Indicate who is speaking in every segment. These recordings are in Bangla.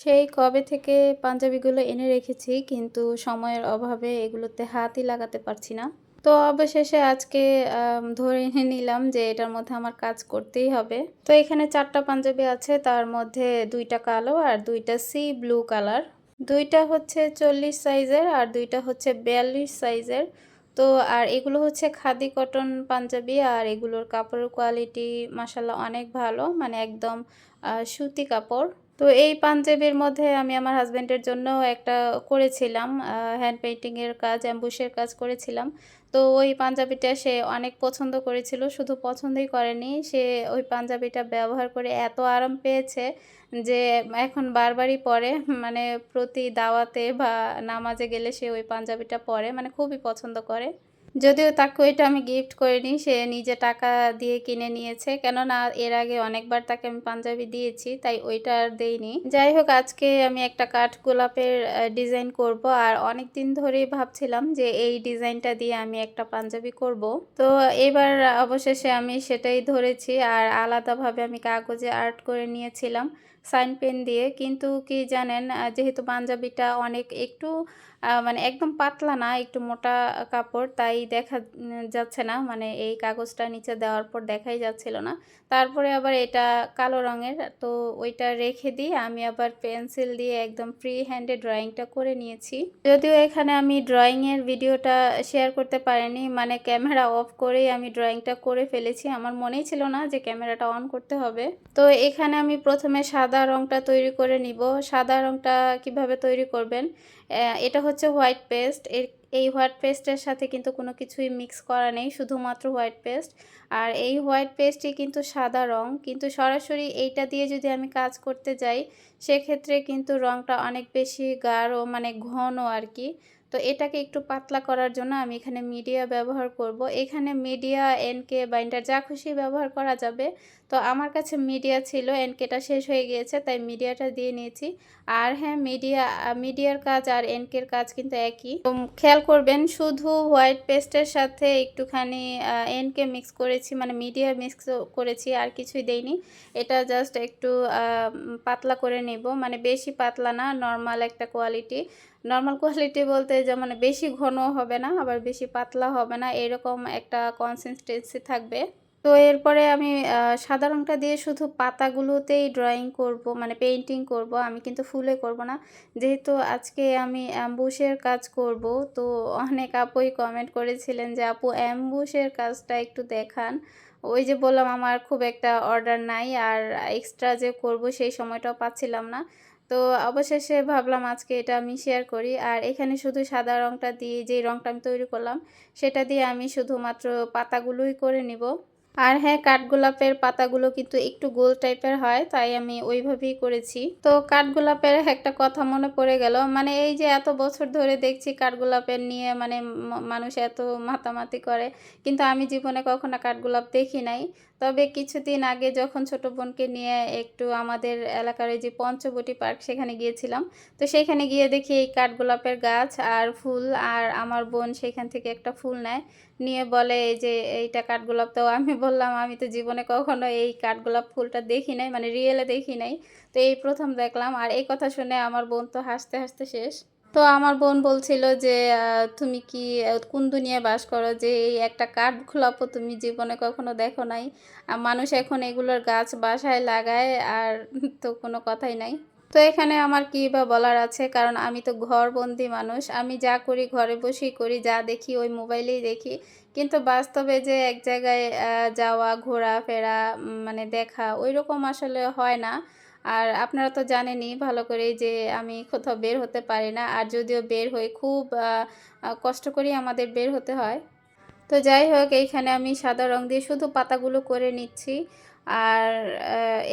Speaker 1: সেই কবে থেকে পাঞ্জাবিগুলো এনে রেখেছি, কিন্তু সময়ের অভাবে এগুলোতে হাতই লাগাতে পারছি না। তো অবশেষে আজকে ধরে নিলাম যে এটার মধ্যে আমার কাজ করতেই হবে। তো এখানে চারটা পাঞ্জাবি আছে, তার মধ্যে দুইটা কালো আর দুইটা সি ব্লু কালার। দুইটা হচ্ছে চল্লিশ সাইজের আর দুইটা হচ্ছে বিয়াল্লিশ সাইজের। তো আর এগুলো হচ্ছে খাদি কটন পাঞ্জাবি আর এগুলোর কাপড়ের কোয়ালিটি মাসাল্লাহ অনেক ভালো মানে একদম সুতি কাপড়। তো এই পাঞ্জাবির মধ্যে আমি আমার হাজব্যান্ডের জন্য একটা করেছিলাম হ্যান্ড পেইন্টিংয়ের কাজ অ্যাম্বুশের কাজ করেছিলাম। তো ওই পাঞ্জাবিটা সে অনেক পছন্দ করেছিল, শুধু পছন্দই করেনি। সে ওই পাঞ্জাবিটা ব্যবহার করে এত আরাম পেয়েছে যে এখন বারবারই পরে মানে প্রতি দাওয়াতে বা নামাজে গেলে সে ওই পাঞ্জাবিটা পরে মানে খুবই পছন্দ করে। যদিও তাকে ওইটা আমি গিফট করিনি, সে নিজে টাকা দিয়ে কিনে নিয়েছে। কেননা এর আগে অনেকবার তাকে আমি পাঞ্জাবি দিয়েছি, তাই ওইটা আর দেইনি। যাই হোক, আজকে আমি একটা কাঠ গোলাপের ডিজাইন করব। আর অনেক দিন ধরেই ভাবছিলাম যে এই ডিজাইনটা দিয়ে আমি একটা পাঞ্জাবি করব। তো এবার অবশেষে আমি সেটাই ধরেছি আর আলাদাভাবে আমি কাগজে আর্ট করে নিয়েছিলাম, সাইন পেন দিয়ে। কিন্তু কি জানেন যেহেতু পাঞ্জাবিটা অনেক একটু মানে একদম পাতলা না, একটু মোটা কাপড়, তাই দেখা যাচ্ছে না। মানে এই কাগজটা নিচে দেওয়ার পর দেখাই যাচ্ছিল না। তারপরে আবার এটা কালো রঙের, তো ওইটা রেখে দিয়ে আমি আবার পেন্সিল দিয়ে একদম ফ্রি হ্যান্ডে ড্রয়িংটা করে নিয়েছি। যদিও এখানে আমি ড্রয়িংয়ের ভিডিওটা শেয়ার করতে পারিনি মানে ক্যামেরা অফ করেই আমি ড্রয়িংটা করে ফেলেছি। আমার মনেই ছিল না যে ক্যামেরাটা অন করতে হবে। তো এখানে আমি প্রথমে সাদা রংটা তৈরি করে নিব। সাদা রংটা কীভাবে তৈরি করবেন? এটা হচ্ছে হোয়াইট পেস্ট। এর, এই হোয়াইট পেস্টের সাথে কিন্তু কোনো কিছুই মিক্স করা নেই, শুধুমাত্র হোয়াইট পেস্ট। আর এই হোয়াইট পেস্টই কিন্তু সাদা রং, কিন্তু সরাসরি এইটা দিয়ে যদি আমি কাজ করতে যাই, সেক্ষেত্রে কিন্তু রংটা অনেক বেশি গাঢ় মানে ঘন আর কি। তো এটাকে একটু পাতলা করার জন্য আমি এখানে মিডিয়া ব্যবহার করব। এখানে মিডিয়া এনকে বাইন্ডার যা খুশি ব্যবহার করা যাবে। তো আমার কাছে মিডিয়া ছিল এনকেটা শেষ হয়ে গিয়েছে, তাই মিডিয়াটা দিয়ে নিয়েছি। আর হ্যাঁ মিডিয়া, মিডিয়ার কাজ আর এনকের কাজ কিন্তু একই। খেয়াল করবেন, শুধু হোয়াইট পেস্টের সাথে একটুখানি এনকে মিক্স করেছি মানে মিডিয়া মিক্স করেছি, আর কিছুই দেইনি। এটা জাস্ট একটু পাতলা করে নেব মানে বেশি পাতলা না নর্মাল একটা কোয়ালিটি নর্মাল কোয়ালিটি বলতে যেমন বেশি ঘন হবে না, আবার বেশি পাতলা হবে না, এরকম একটা কনসিস্টেন্সি থাকবে। তো এরপরে আমি সাদা রঙটা দিয়ে শুধু পাতাগুলোতেই ড্রয়িং করব মানে পেন্টিং করব, আমি কিন্তু ফুলে করব না। যেহেতু আজকে আমি অ্যাম্বুশের কাজ করব, তো অনেক আপুই কমেন্ট করেছিলেন যে, আপু, অ্যাম্বুশের কাজটা একটু দেখান। ওই যে বললাম, আমার খুব একটা অর্ডার নাই, আর এক্সট্রা যে করব সেই সময়টাও পাচ্ছিলাম না। তো অবশেষে ভাবলাম আজকে এটা আমি শেয়ার করি। আর এখানে শুধু সাদা রংটা দিয়ে যে রংটা আমি তৈরি করলাম, সেটা দিয়ে আমি শুধুমাত্র পাতাগুলোই করে নিব। আর হ্যাঁ কাঠগোলাপের পাতাগুলো কিন্তু একটু গোল টাইপের হয়, তাই আমি ওইভাবেই করেছি। তো কাঠগোলাপের একটা কথা মনে পড়ে গেল মানে এই যে এত বছর ধরে দেখছি কাঠগোলাপের নিয়ে মানে মানুষ এত মাতামাতি করে, কিন্তু আমি জীবনে কখনো কাঠগোলাপ দেখি নাই। তবে কিছুদিন আগে যখন ছোট বোনকে নিয়ে একটু আমাদের এলাকার যে পঞ্চবটি পার্ক সেখানে গিয়েছিলাম, তো সেখানে গিয়ে দেখি এই কাঠগোলাপের গাছ আর ফুল, আর আমার বোন সেখান থেকে একটা ফুল নেয়। নিয়ে বলে, এই যে এইটা কাঠগোলাপ তো আমি বললাম, আমি তো জীবনে কখনো এই কাঠগোলাপ ফুলটা দেখি নাই মানে রিয়েলে দেখি নাই। তো এই প্রথম দেখলাম, আর এই কথা শুনে আমার বোন তো হাসতে হাসতে শেষ। তো আমার বোন বলছিল যে তুমি কি কোন দুনিয়ায় বাস করো যে এই একটা কাঠ কাঠগোলাপও তুমি জীবনে কখনো দেখো নাই? মানুষ এখন এগুলোর গাছ বাসায় লাগায়, আর তো কোনো কথাই নাই। তো এখানে আমার কি বা বলার আছে? কারণ আমি তো ঘরবন্দি মানুষ। আমি যা করি ঘরে বসেই করি, যা দেখি ওই মোবাইলেই দেখি। কিন্তু বাস্তবে যে এক জায়গায় যাওয়া, ঘোরাফেরা মানে দেখা ওই রকম আসলে হয় না। আর আপনারা তো জানেনই ভালো করেই যে আমি কোথাও বের হতে পারি না। আর যদিও বের হই, খুব কষ্ট করেই আমাদের বের হতে হয়। তো যাই হোক, এইখানে আমি সাদা রং দিয়ে শুধু পাতাগুলো করে নিচ্ছি। আর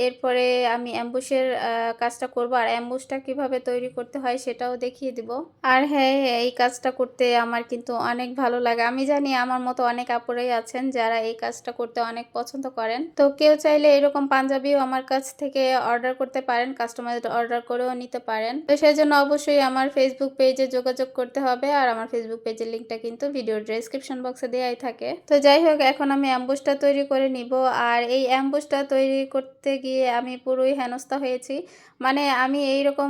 Speaker 1: এরপরে আমি অ্যাম্বুশের আহ, কাজটা করব। আর অ্যাম্বুশটা কীভাবে তৈরি করতে হয় সেটাও দেখিয়ে দিব। আর হ্যাঁ এই কাজটা করতে আমার কিন্তু অনেক ভালো লাগে। আমি জানি আমার মতো অনেক আপুরাই আছেন যারা এই কাজটা করতে অনেক পছন্দ করেন। তো কেউ চাইলে এরকম পাঞ্জাবিও আমার কাছ থেকে অর্ডার করতে পারেন কাস্টমাইজড অর্ডার করেও নিতে পারেন। তো সেই জন্য অবশ্যই আমার ফেসবুক পেজে যোগাযোগ করতে হবে। আর আমার ফেসবুক পেজের লিঙ্কটা কিন্তু ভিডিওর ডেসক্রিপশন বক্সে দেওয়াই থাকে। তো যাই হোক এখন আমি অ্যাম্বুশটা তৈরি করে নিব। আর এই অ্যাম্বুসটা তৈরি করতে গিয়ে আমি পুরোই হেনস্থা হয়েছি। মানে আমি এই রকম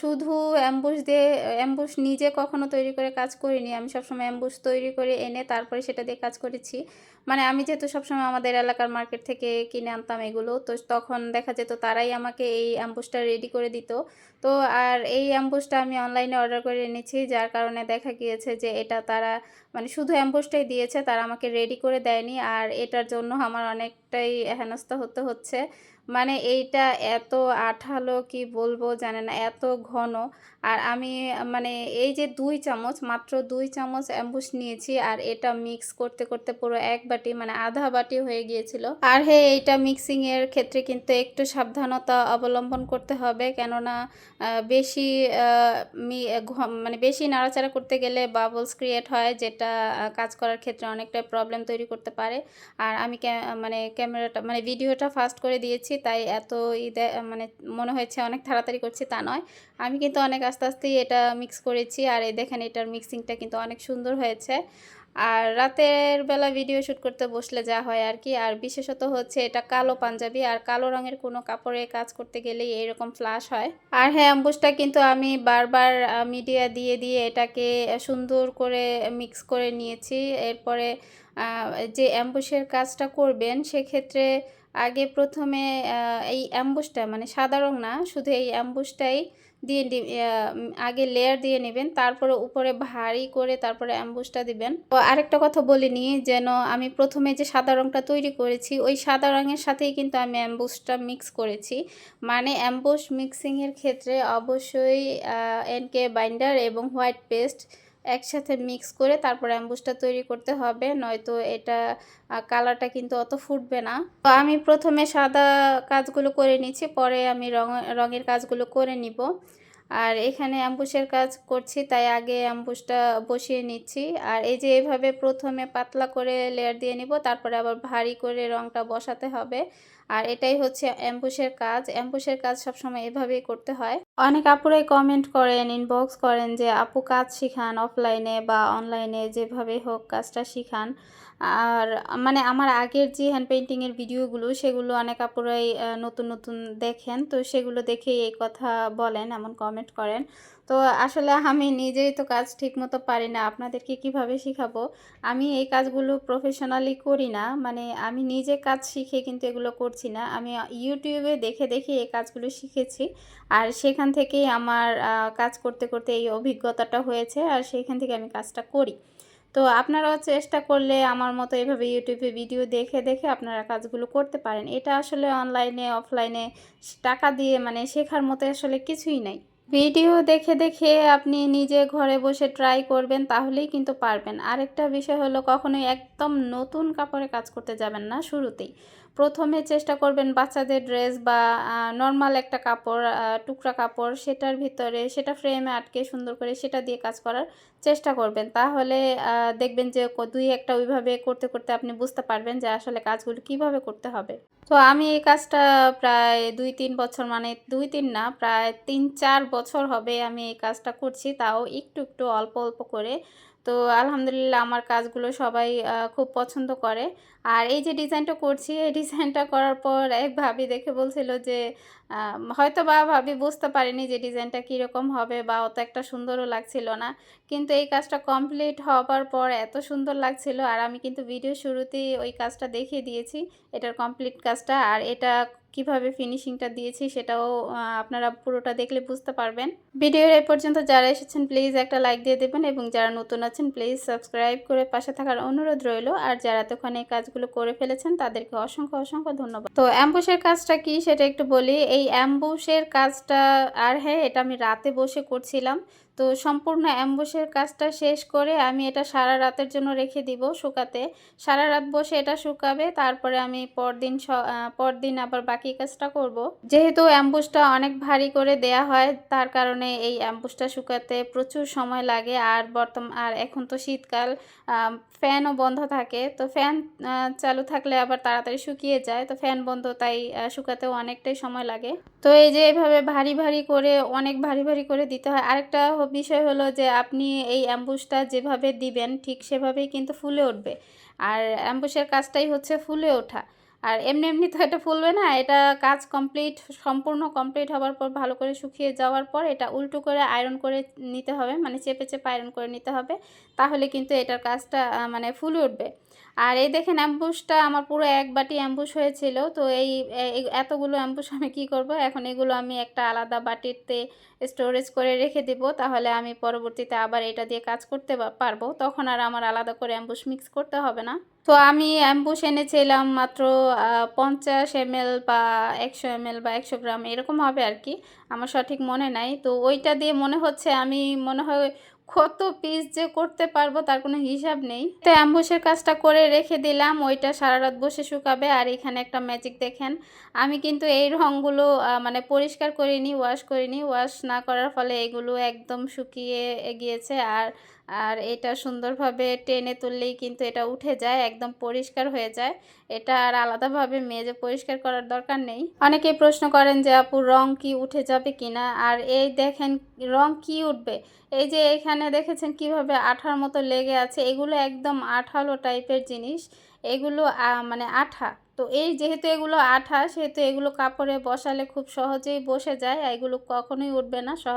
Speaker 1: শুধু অ্যাম্বুশ দিয়ে অ্যাম্বুশ নিজে কখনো তৈরি করে কাজ করিনি। আমি সবসময় অ্যাম্বুশ তৈরি করে এনে তারপরে সেটা দিয়ে কাজ করেছি। মানে আমি যেহেতু সবসময় আমাদের এলাকার মার্কেট থেকে কিনে আনতাম এগুলো, তো তখন দেখা যেত তারাই আমাকে এই অ্যাম্বুসটা রেডি করে দিত। তো আর এই অ্যাম্বুসটা আমি অনলাইনে অর্ডার করে এনেছি, যার কারণে দেখা গিয়েছে যে এটা তারা মানে শুধু অ্যাম্বুসটাই দিয়েছে, তারা আমাকে রেডি করে দেয়নি। আর এটার জন্য আমার অনেকটাই হেনস্থা হতে হচ্ছে। মানে এইটা এত আঠালো, কি বলব জানে না, এত ঘন। আর আমি মানে এই যে দুই চামচ, মাত্র দুই চামচ অ্যাম্বুস নিয়েছি, আর এটা মিক্স করতে করতে পুরো এক বাটি মানে আধা বাটি হয়ে গিয়েছিল। আর হ্যাঁ এইটা মিক্সিং এর ক্ষেত্রে কিন্তু একটু সাবধানতা অবলম্বন করতে হবে। কেননা বেশি মানে বেশি নাড়াচাড়া করতে গেলে বাবলস ক্রিয়েট হয়, যেটা কাজ করার ক্ষেত্রে অনেকটা প্রবলেম তৈরি করতে পারে। আর আমি মানে ক্যামেরাটা মানে ভিডিওটা ফাস্ট করে দিয়েছি, তাই এত ইদে মানে মনে হয়েছে অনেক তাড়াতাড়ি করছি তা নয়। আমি কিন্তু অনেক আস্তে আস্তেই এটা মিক্স করেছি, আর এই দেখেন এটার মিক্সিংটা কিন্তু অনেক সুন্দর হয়েছে। আর রাতের বেলা ভিডিও শ্যুট করতে বসলে যা হয় আর কি। আর বিশেষত হচ্ছে এটা কালো পাঞ্জাবি আর কালো রঙের কোনো কাপড়ে কাজ করতে গেলেই এরকম ফ্লাশ হয়। আর হ্যাঁ অ্যাম্বুসটা কিন্তু আমি বারবার মিডিয়া দিয়ে দিয়ে এটাকে সুন্দর করে মিক্স করে নিয়েছি। এরপরে যে অ্যাম্বুসের কাজটা করবেন, সেক্ষেত্রে আগে প্রথমে এই অ্যাম্বুসটা মানে সাদা রং না, শুধু এই অ্যাম্বুসটাই দিয়ে আগে লেয়ার দিয়ে নেবেন, তারপরে উপরে ভারী করে তারপরে অ্যাম্বুসটা দিবেন। তো আরেকটা কথা বলিনি যেন আমি প্রথমে যে সাদা রংটা তৈরি করেছি, ওই সাদা রঙের সাথেই কিন্তু আমি অ্যাম্বুসটা মিক্স করেছি। মানে অ্যাম্বুস মিক্সিংয়ের ক্ষেত্রে অবশ্যই এনকে বাইন্ডার এবং হোয়াইট পেস্ট একসাথে মিক্স করে তারপর অ্যাম্বুসটা তৈরি করতে হবে, নয়তো এটা কালারটা কিন্তু অত ফুটবে না। তো আমি প্রথমে সাদা কাজগুলো করে নিচ্ছি, পরে আমি রঙ, রঙের কাজগুলো করে নিব। আর এখানে অ্যাম্বুসের কাজ করছি, তাই আগে অ্যাম্বুসটা বসিয়ে নিচ্ছি। আর এই যে এভাবে প্রথমে পাতলা করে লেয়ার দিয়ে নিব, তারপরে আবার ভারী করে রংটা বসাতে হবে। আর এটাই হচ্ছে অ্যাম্বুসের কাজ। অ্যাম্বুসের কাজ সবসময় এভাবেই করতে হয়। অনেক আপুরাই কমেন্ট করেন ইনবক্স করেন যে, আপু কাজ শিখান অফলাইনে বা অনলাইনে যেভাবে হোক কাজটা শিখান। আর মানে আমার আগের যে হ্যান্ড পেন্টিংয়ের ভিডিওগুলো, সেগুলো অনেক আপুরাই নতুন নতুন দেখেন। তো সেগুলো দেখেই এই কথা বলেন, এমন কমেন্ট করেন। তো আসলে আমি নিজেই তো কাজ ঠিকমতো পারি না, আপনাদেরকে কীভাবে শিখাবো? আমি এই কাজগুলো প্রফেশনালি করি না মানে আমি নিজে কাজ শিখে কিন্তু এগুলো করছি না। আমি ইউটিউবে দেখে দেখে এই কাজগুলো শিখেছি। আর সেখান থেকেই আমার কাজ করতে করতে এই অভিজ্ঞতাটা হয়েছে, আর সেখান থেকে আমি কাজটা করি। তো আপনারাও চেষ্টা করলে আমার মতো এভাবে ইউটিউবে ভিডিও দেখে দেখে আপনারা কাজগুলো করতে পারেন। এটা আসলে অনলাইনে অফলাইনে টাকা দিয়ে মানে শেখার মতো আসলে কিছুই নাই। ভিডিও দেখে দেখে আপনি নিজে ঘরে বসে ট্রাই করবেন তাহলেই কিন্তু পারবেন। আরেকটা বিষয় হলো কখনোই একদম নতুন কাপড়ে কাজ করতে যাবেন না শুরুতেই। প্রথমে চেষ্টা করবেন বাচ্চাদের ড্রেস বা নর্মাল একটা কাপড় টুকরা কাপড় সেটার ভিতরে, সেটা ফ্রেমে আটকে সুন্দর করে সেটা দিয়ে কাজ করার চেষ্টা করবেন। তাহলে দেখবেন যে দুই একটা ওইভাবে করতে করতে আপনি বুঝতে পারবেন যে আসলে কাজগুলো কীভাবে করতে হবে। তো আমি এই কাজটা প্রায় দুই, তিন বছর মানে দুই, তিন না, প্রায় তিন, চার বছর হবে আমি এই কাজটা করছি। তাও একটু একটু অল্প অল্প করে তো আলহামদুলিল্লাহ আমার কাজগুলো সবাই খুব পছন্দ করে। আর এই যে ডিজাইনটা করছি, এই ডিজাইনটা করার পর এক ভাবি দেখে বলছিল যে হয়তো বা ভাবি বুঝতে পারিনি যে ডিজাইনটা কীরকম হবে বা অত একটা সুন্দরও লাগছিল না। কিন্তু এই কাজটা কমপ্লিট হবার পর এত সুন্দর লাগছিল আর আমি কিন্তু ভিডিও শুরুতেই ওই কাজটা দেখিয়ে দিয়েছি। এটার কমপ্লিট কাজটা আর এটা কীভাবে ফিনিশিংটা দিয়েছি সেটাও আপনারা পুরোটা দেখলে বুঝতে পারবেন। ভিডিওর এই পর্যন্ত যারা এসেছেন প্লিজ একটা লাইক দিয়ে দেবেন এবং যারা নতুন আছেন প্লিজ সাবস্ক্রাইব করে পাশে থাকার অনুরোধ রইল। আর যারা তখন এই কাজগুলো করে ফেলেছেন, তাদেরকে অসংখ্য অসংখ্য ধন্যবাদ। তো অ্যাম্বুসের কাজটা কি সেটা একটু বলি। এই অ্যাম্বুসের কাজটা আর হ্যাঁ এটা আমি রাতে বসে করছিলাম। তো সম্পূর্ণ অ্যাম্বুসের কাজটা শেষ করে আমি এটা সারা রাতের জন্য রেখে দিব শুকাতে। সারা রাত বসে এটা শুকাবে, তারপরে আমি পরদিন পরদিন আবার বাকি কাজটা করব। যেহেতু অ্যাম্বুসটা অনেক ভারী করে দেয়া হয়, তার কারণে এই অ্যাম্বুসটা শুকাতে প্রচুর সময় লাগে। আর বর্তমান আর এখন তো শীতকাল ফ্যানও বন্ধ থাকে। তো ফ্যান চালু থাকলে আবার তাড়াতাড়ি শুকিয়ে যায়। তো ফ্যান বন্ধ, তাই শুকাতেও অনেকটাই সময় লাগে। তো এই যে এভাবে ভারী ভারী করে, অনেক ভারী ভারী করে দিতে হয়। আরেকটা বিষয় হলো যে আপনি এই অ্যাম্বুসটা যেভাবে দিবেন ঠিক সেভাবেই কিন্তু ফুলে উঠবে। আর অ্যাম্বুসের কাজটাই হচ্ছে ফুলে ওঠা। আর এমনি এমনি তো এটা ফুলবে না, এটা কাজ কমপ্লিট, সম্পূর্ণ কমপ্লিট হওয়ার পর ভালো করে শুকিয়ে যাওয়ার পর এটা উল্টো করে আয়রন করে নিতে হবে মানে চেপে চেপে আয়রন করে নিতে হবে, তাহলে কিন্তু এটার কাজটা মানে ফুলে উঠবে। আর এই দেখেন অ্যাম্বুসটা আমার পুরো এক বাটি অ্যাম্বুস হয়েছিল। তো এই এতগুলো অ্যাম্বুস আমি কি করব? এখন এগুলো আমি একটা আলাদা বাটিতে স্টোরেজ করে রেখে দিব। তাহলে আমি পরবর্তীতে আবার এটা দিয়ে কাজ করতে পারব। তখন আর আমার আলাদা করে অ্যাম্বুস মিক্স করতে হবে না। তো আমি অ্যাম্বুস এনেছিলাম মাত্র পঞ্চাশ এমএল বা একশো এমএল বা একশো গ্রাম, এরকম হবে আর কি। আমার সঠিক মনে নাই। তো ওইটা দিয়ে মনে হচ্ছে আমি, মনে হয় কত পিস যে করতে পারব, তার কোনো হিসাব নেই। তো অ্যাম্বুসের কাজটা করে রেখে দিলাম, ওইটা সারা রাত বসে শুকাবে। আর এখানে একটা ম্যাজিক দেখেন, আমি কিন্তু এই রঙগুলো মানে পরিষ্কার করিনি ওয়াশ করিনি। ওয়াশ না করার ফলে এগুলো একদম শুকিয়ে গিয়েছে। আর আর এটা সুন্দরভাবে টেনে তুললেই কিন্তু এটা উঠে যায়, একদম পরিষ্কার হয়ে যায়। এটা আর আলাদাভাবে মেজে পরিষ্কার করার দরকার নেই। অনেকেই প্রশ্ন করেন যে, আপু, রং কি উঠে যাবে কিনা আর এই দেখেন, রং কি উঠবে? এই যে এখানে দেখেছেন কীভাবে আঠার মতো লেগে আছে? এগুলো একদম আঠালো টাইপের জিনিস। এগুলো মানে আঠা। তো এই যেহেতু এগুলো আঠা, সেহেতু এগুলো কাপড়ে বসালে খুব সহজেই বসে যায় এগুলো কখনোই উঠবে না। সহ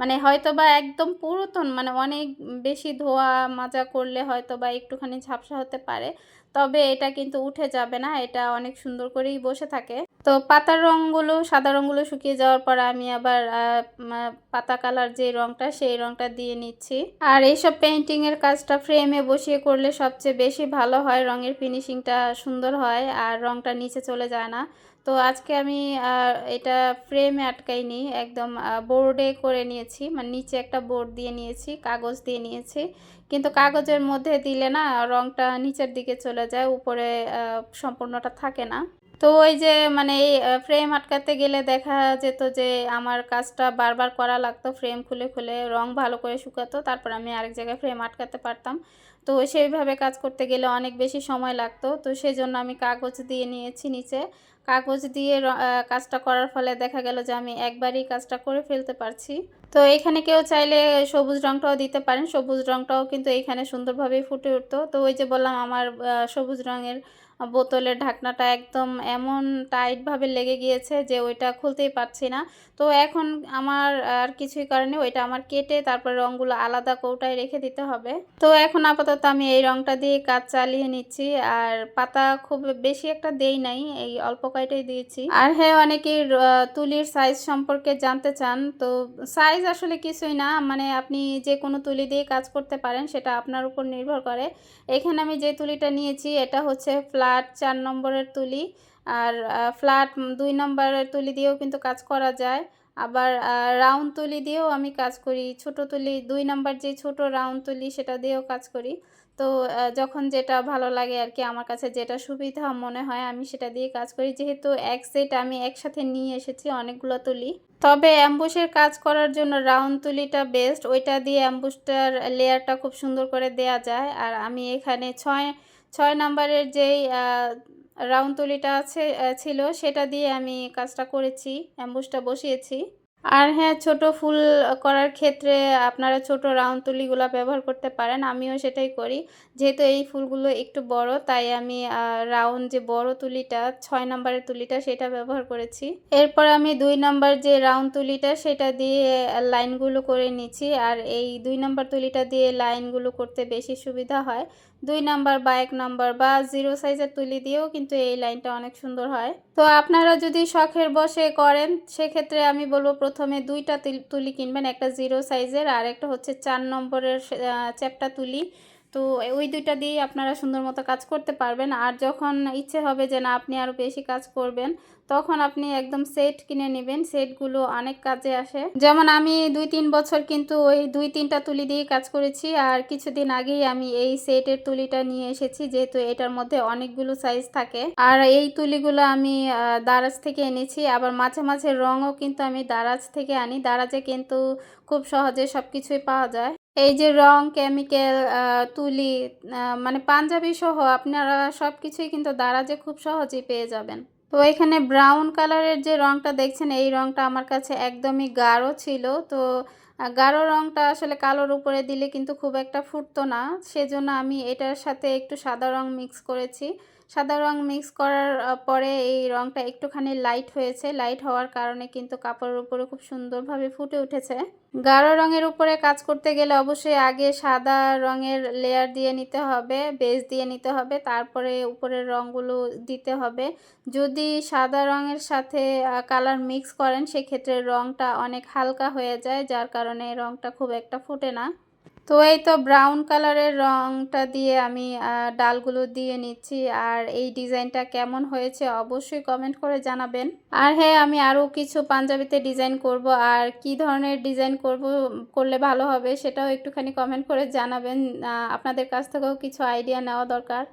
Speaker 1: মানে হয়তো বা একদম পুরাতন মানে অনেক বেশি ধোয়া মাজা করলে হয়তো বা একটুখানি ঝাপসা হতে পারে। তবে এটা কিন্তু উঠে যাবে না, এটা অনেক সুন্দর করেই বসে থাকে। তো পাতার রঙগুলো, সাদা রঙগুলো শুকিয়ে যাওয়ার পর আমি আবার পাতা কালার যে রঙটা, সেই রঙটা দিয়ে নিচ্ছি। আর এইসব পেন্টিংয়ের কাজটা ফ্রেমে বসিয়ে করলে সবচেয়ে বেশি ভালো হয়, রঙের ফিনিশিংটা সুন্দর হয় আর রঙটা নিচে চলে যায় না। তো আজকে আমি এটা ফ্রেমে আটকাইনি, একদম বোর্ডে করে নিয়েছি। মানে নিচে একটা বোর্ড দিয়ে নিয়েছি, কাগজ দিয়ে নিয়েছি। কিন্তু কাগজের মধ্যে দিলে না, রঙটা নিচের দিকে চলে যায়, উপরে সম্পূর্ণটা থাকে না। তো ওই যে মানে এই ফ্রেম আটকাতে গেলে দেখা যেত যে আমার কাজটা বারবার করা লাগতো ফ্রেম খুলে খুলে রং ভালো করে শুকাতো, তারপর আমি আরেক জায়গায় ফ্রেম আটকাতে পারতাম। তো সেইভাবে কাজ করতে গেলে অনেক বেশি সময় লাগতো। তো সেই জন্য আমি কাগজ দিয়ে নিয়েছি নিচে। কাগজ দিয়ে কাজটা করার ফলে দেখা গেল যে আমি একবারই কাজটা করে ফেলতে পারছি। তো এখানে কেউ চাইলে সবুজ রংটাও দিতে পারেন। সবুজ রংটাও কিন্তু এখানে সুন্দরভাবেই ফুটে উঠতো। তো ওই যে বললাম আমার সবুজ রঙের বোতলের ঢাকনাটা একদম এমন টাইটভাবে লেগে গিয়েছে যে ওইটা খুলতেই পারছি না। তো এখন আমার আর কিছুই কারণে ওইটা আমার কেটে তারপর রঙগুলো আলাদা কৌটায় রেখে দিতে হবে। তো এখন আপাতত আমি এই রঙটা দিয়ে কাজ চালিয়ে নিচ্ছি, আর পাতা খুব বেশি একটা দেই নাই, এই অল্প কয়টাই দিয়েছি। আর হ্যাঁ অনেকেই তুলির সাইজ সম্পর্কে জানতে চান, তো সাইজ আসলে কিছুই না মানে আপনি যে কোনো তুলি দিয়ে কাজ করতে পারেন, সেটা আপনার উপর নির্ভর করে। এখানে আমি যে তুলিটা নিয়েছি, এটা হচ্ছে ফ্ল্যাট চার নম্বরের তুলি আর ফ্ল্যাট দুই নম্বরের তুলি দিয়েও কিন্তু কাজ করা যায়। আবার রাউন্ড তুলি দিয়েও আমি কাজ করি। ছোট তুলি, দুই নাম্বার যে ছোট রাউন্ড তুলি সেটা দিয়েও কাজ করি। তো যখন যেটা ভালো লাগে আর কি, আমার কাছে যেটা সুবিধা মনে হয় আমি সেটা দিয়ে কাজ করি। যেহেতু এক সেট আমি একসাথে নিয়ে এসেছি অনেকগুলো তুলি। তবে অ্যাম্বুসের কাজ করার জন্য রাউন্ড তুলিটা বেস্ট। ওইটা দিয়ে অ্যাম্বুসটার লেয়ারটা খুব সুন্দর করে দেয়া যায়। আর আমি এখানে ছয় ছয় নাম্বারের যেই রাউন্ড তুলিটা আছে ছিল সেটা দিয়ে আমি কাজটা করেছি অ্যাম্বুসটা বসিয়েছি। আর হ্যাঁ ছোট ফুল করার ক্ষেত্রে আপনারা ছোট রাউন্ড তুলিগুলো ব্যবহার করতে পারেন। আমিও সেটাই করি। যেহেতু এই ফুলগুলো একটু বড়, তাই আমি রাউন্ড যে বড় তুলিটা, ছয় নম্বরের তুলিটা, সেটা ব্যবহার করেছি। এরপর আমি দুই নম্বর যে রাউন্ড তুলিটা, সেটা দিয়ে লাইনগুলো করে নিচ্ছি। আর এই দুই নম্বর তুলিটা দিয়ে লাইনগুলো করতে বেশি সুবিধা হয়। দুই নাম্বার বা এক নম্বর বা জিরো সাইজের তুলি দিয়েও কিন্তু এই লাইনটা অনেক সুন্দর হয়। তো আপনারা যদি শখের বসে করেন, সেক্ষেত্রে আমি বলব প্রথমে দুইটা তুল- কিনবেন। একটা জিরো সাইজের আর একটা হচ্ছে চার নম্বরের চ্যাপটা তুলি। তো ওই দুইটা দিয়েই আপনারা সুন্দর মতো কাজ করতে পারবেন। আর যখন ইচ্ছে হবে যে না, আপনি আরও বেশি কাজ করবেন, তখন আপনি একদম সেট কিনে নেবেন। সেটগুলো অনেক কাজে আসে। যেমন আমি দুই তিন বছর কিন্তু ওই দুই তিনটা তুলি দিয়ে কাজ করেছি। আর কিছুদিন আগেই আমি এই সেটের তুলিটা নিয়ে এসেছি, যেহেতু এটার মধ্যে অনেকগুলো সাইজ থাকে। আর এই তুলিগুলো আমি দারাজ থেকে এনেছি। আবার মাঝে মাঝে রঙও কিন্তু আমি দারাজ থেকে আনি। দারাজে কিন্তু খুব সহজে সব কিছুই পাওয়া যায়। এই যে রং, কেমিক্যাল তুলি মানে পাঞ্জাবি সহ আপনারা সব কিছুই কিন্তু দারাজে খুব সহজেই পেয়ে যাবেন। তো এখানে ব্রাউন কালারের যে রংটা দেখছেন, এই রংটা আমার কাছে একদমই গাঢ় ছিল। তো গাঢ় রংটা আসলে কালোর উপরে দিলে কিন্তু খুব একটা ফুটতো না। সেজন্য আমি এটার সাথে একটু সাদা রং মিক্স করেছি। সাদা রং মিক্স করার পরে এই রংটা একটুখানি লাইট হয়েছে। লাইট হওয়ার কারণে কিন্তু কাপড়ের উপরে খুব সুন্দরভাবে ফুটে উঠেছে। গাঢ় রঙের উপরে কাজ করতে গেলে অবশ্যই আগে সাদা রঙের লেয়ার দিয়ে নিতে হবে বেস দিয়ে নিতে হবে, তারপরে উপরের রঙগুলো দিতে হবে। যদি সাদা রঙের সাথে কালার মিক্স করেন, সেক্ষেত্রে রঙটা অনেক হালকা হয়ে যায়, যার কারণে রঙটা খুব একটা ফুটে না। তো এই তো ব্রাউন কালারের রংটা দিয়ে আমি ডালগুলো দিয়ে নিচ্ছি। আর এই ডিজাইনটা কেমন হয়েছে অবশ্যই কমেন্ট করে জানাবেন। আর হ্যাঁ আমি আরও কিছু পাঞ্জাবিতে ডিজাইন করব। আর কি ধরনের ডিজাইন করব, করলে ভালো হবে সেটাও একটুখানি কমেন্ট করে জানাবেন। আপনাদের কাছ থেকেও কিছু আইডিয়া নেওয়া দরকার।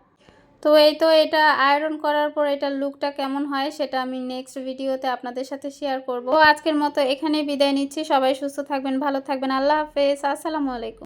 Speaker 1: তো এই তো এটা আয়রন করার পর এটার লুকটা কেমন হয় সেটা আমি নেক্সট ভিডিওতে আপনাদের সাথে শেয়ার করব। আজকের মতো এখানেই বিদায় নিচ্ছি। সবাই সুস্থ থাকবেন, ভালো থাকবেন। আল্লাহ হাফেজ। আসসালামু আলাইকুম।